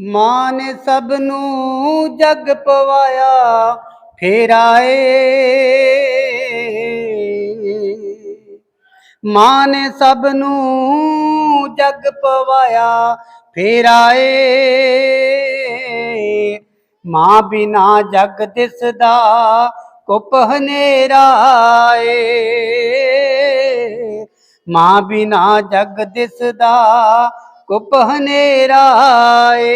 ਮਾਂ ਨੇ ਸਭ ਨੂੰ ਜਗ ਪਵਾਇਆ, ਫੇਰ ਆਏ। ਮਾਂ ਨੇ ਸਭ ਨੂੰ ਜਗ ਪਵਾਇਆ, ਫੇਰ ਆਏ। ਮਾਂ ਬਿਨਾ ਜਗ ਦਿਸਦਾ ਕੁਪ ਹਨੇਰਾ ਏ। ਮਾਂ ਬਿਨਾ ਜਗ ਦਿਸਦਾ ਕੁਪ ਹਨੇਰਾ ਏ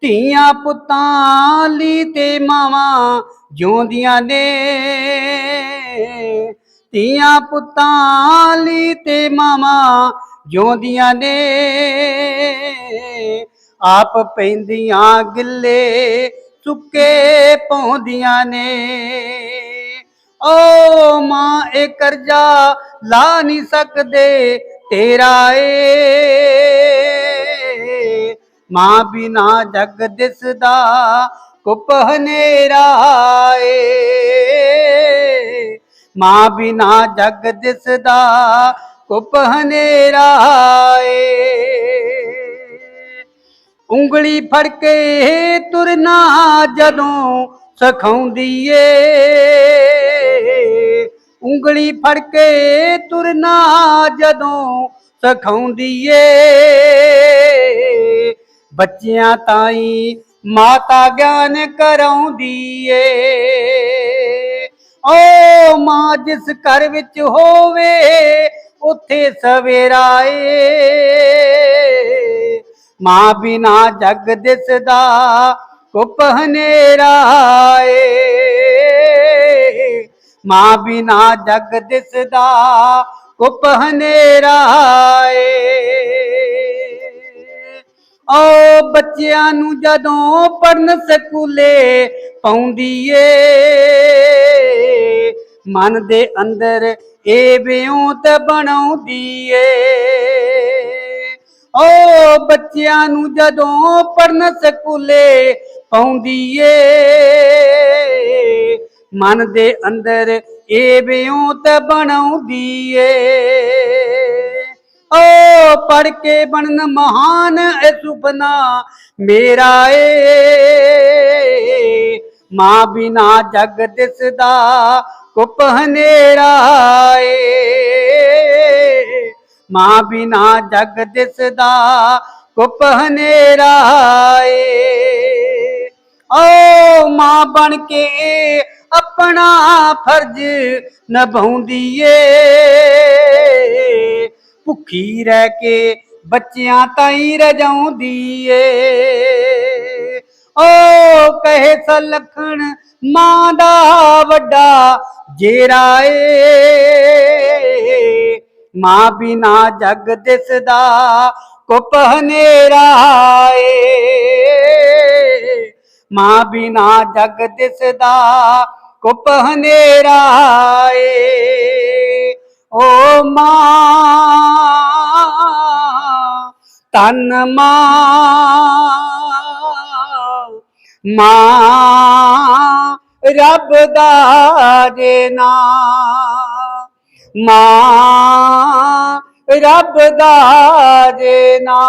ਧੀਆਂ ਪੁੱਤਾਂ ਲਈ ਤੇ ਮਾਵਾਂ ਜਿਉਂਦੀਆਂ ਨੇ। ਧੀਆਂ ਪੁੱਤਾਂ ਲਈ ਤੇ ਮਾਵਾਂ ਜਿਉਂਦੀਆਂ ਨੇ। ਆਪ ਪੈਂਦੀਆਂ ਗਿੱਲੇ ਸੁੱਕੇ ਪੌਂਦੀਆਂ ਨੇ। ਓ ਮਾਂ, ਇਹ ਕਰਜ਼ਾ ਲਾ ਨਹੀਂ ਸਕਦੇ। ਤੇਰਾ ਏ। ਮਾਂ ਬਿਨਾ ਜਗ ਦਿਸਦਾ, ਕੁਪ ਹਨੇਰਾ ਏ। ਮਾਂ ਬਿਨਾ ਜਗ ਦਿਸਦਾ, ਕੁਪ ਹਨੇਰਾ ਏ। ਉਂਗਲੀ ਫੜ ਕੇ ਤੁਰਨਾ ਜਦੋਂ ਸਖਾਉਂਦੀ ਏ। ਉਂਗਲੀ ਫੜ ਕੇ ਤੁਰਨਾ ਜਦੋਂ ਸਖਾਉਂਦੀ ਏ। ਬੱਚਿਆਂ ਤਾਈ ਮਾਤਾ ਗਿਆਨ ਕਰਾਉਂਦੀ ਏ। ਓ ਮਾਂ ਜਿਸ ਘਰ ਵਿੱਚ ਹੋਵੇ, ਉੱਥੇ ਸਵੇਰਾ ਏ। ਮਾਂ ਬਿਨਾ ਜਗ ਦਿਸਦਾ ਕੁਪ ਹਨੇਰਾ ਏ। ਮਾਂ ਬਿਨਾ ਜਗ ਦਿਸਦਾ ਕੁਪ ਹਨੇਰਾ ਏ। ਓ ਬੱਚਿਆਂ ਨੂੰ ਜਦੋਂ ਪੜਨ ਸਕੂਲੇ ਪਾਉਂਦੀ ਏ, ਮਨ ਦੇ ਅੰਦਰ ਇਹ ਵਿਉਂਤ ਬਣਾਉਂਦੀ ਏ। ਓ ਬੱਚਿਆਂ ਨੂੰ ਜਦੋਂ ਪੜਨ ਸਕੂਲੇ ਪਾਉਂਦੀ ਏ ਮਨ ਦੇ ਅੰਦਰ ਇਹ ਬਿਉਂਤ ਬਣਾਉਂਦੀ ਏ। ਓ ਪੜ ਕੇ ਬਣਨ ਮਹਾਨ ਇਹ ਸੁਪਨਾ ਮੇਰਾ ਏ। ਮਾਂ ਬਿਨਾ ਜਗ ਦਿਸਦਾ ਕੁਪ ਹਨੇਰਾ ਏ। ਮਾਂ ਬਿਨਾ ਜਗ ਦਿਸਦਾ ਕੁਪ ਹਨੇਰਾ ਏ। ਓ ਮਾਂ ਬਣ ਕੇ ਆਪਣਾ ਫਰਜ਼ ਨਿਭਾਉਂਦੀ ਏ। ਭੁੱਖੀ ਰਹਿ ਕੇ ਬੱਚਿਆਂ ਤਾਈਂ ਰਜਾਉਂਦੀ ਏ। ਓ ਕਹੇ ਸਲਖਣ ਮਾਂ ਦਾ ਵੱਡਾ ਜੇਰਾ ਏ। ਮਾਂ ਬਿਨਾ ਜਗ ਦਿਸਦਾ ਕੁਪ ਹਨੇਰਾ ਬਿਨਾ ਜਗ ਦਿਸਦਾ ਕੁਪ ਹਨੇਰਾ ਏ ਓ ਮਾਂ ਤਨ ਮਾਂ ਮਾਂ ਰੱਬ ਦਾ ਜੇ ਨਾ ਮਾਂ ਰੱਬ ਦਾ ਜੇ ਨਾ